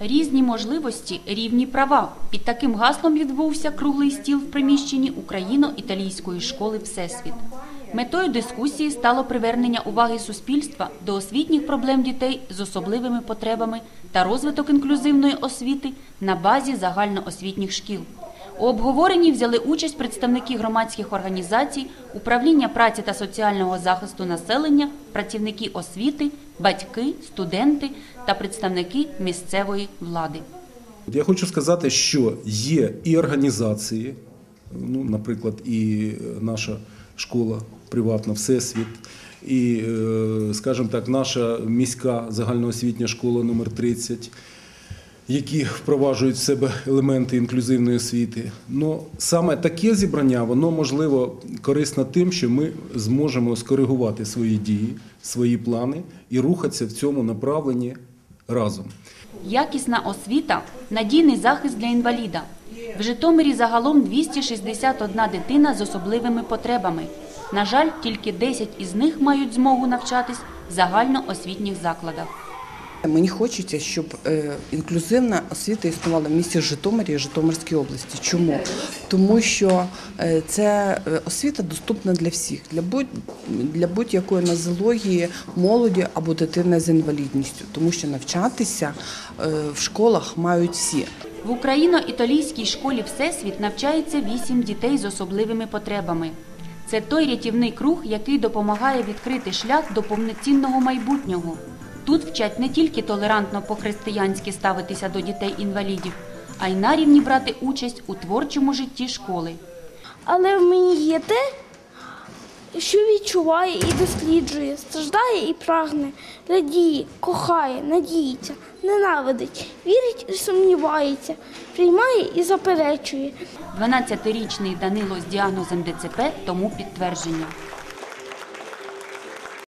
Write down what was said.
Різні можливості, рівні права. Під таким гаслом відбувся круглий стіл в приміщенні Україно-італійської школи Всесвіт. Метою дискусії стало привернення уваги суспільства до освітніх проблем дітей з особливими потребами та розвиток інклюзивної освіти на базі загальноосвітніх шкіл. У обговоренні взяли участь представники громадських організацій, управління праці та соціального захисту населення, працівники освіти, батьки, студенти та представники місцевої влади. Я хочу сказати, що є і організації, ну, наприклад, і наша школа приватна Всесвіт, і, е, скажімо так, наша міська загальноосвітня школа номер 30 які впроваджують в себе елементи інклюзивної освіти. Ну саме таке зібрання воно можливо корисно тим, що ми зможемо скоригувати свої дії, свої плани і рухатися в цьому направленні разом. Якісна освіта надійний захист для інваліда. В Житомирі загалом 261 дитина з особливими потребами. На жаль, тільки 10 із них мають змогу навчатись в загальноосвітніх закладах. Мені хочеться, щоб е, інклюзивна освіта існувала в місті Житомирі і Житомирській області. Чому? Тому що е, це е, освіта доступна для всіх, для будь для будь-якої нозології молоді або дитини з інвалідністю, тому що навчатися в школах мають всі. В Україно-італійській школі Всесвіт навчається 8 дітей з особливими потребами. Це той рятівний круг, який допомагає відкрити шлях до повноцінного майбутнього. Тут вчать не тільки толерантно по-християнськи ставитися до дітей-інвалідів, а й на рівні брати участь у творчому житті школи. Але в мені є те, що відчуває і досліджує, страждає і прагне, радіє, кохає, надіється, ненавидить, вірить і сумнівається, приймає і заперечує. 12-річний Данило з діагнозом ДЦП тому підтвердження.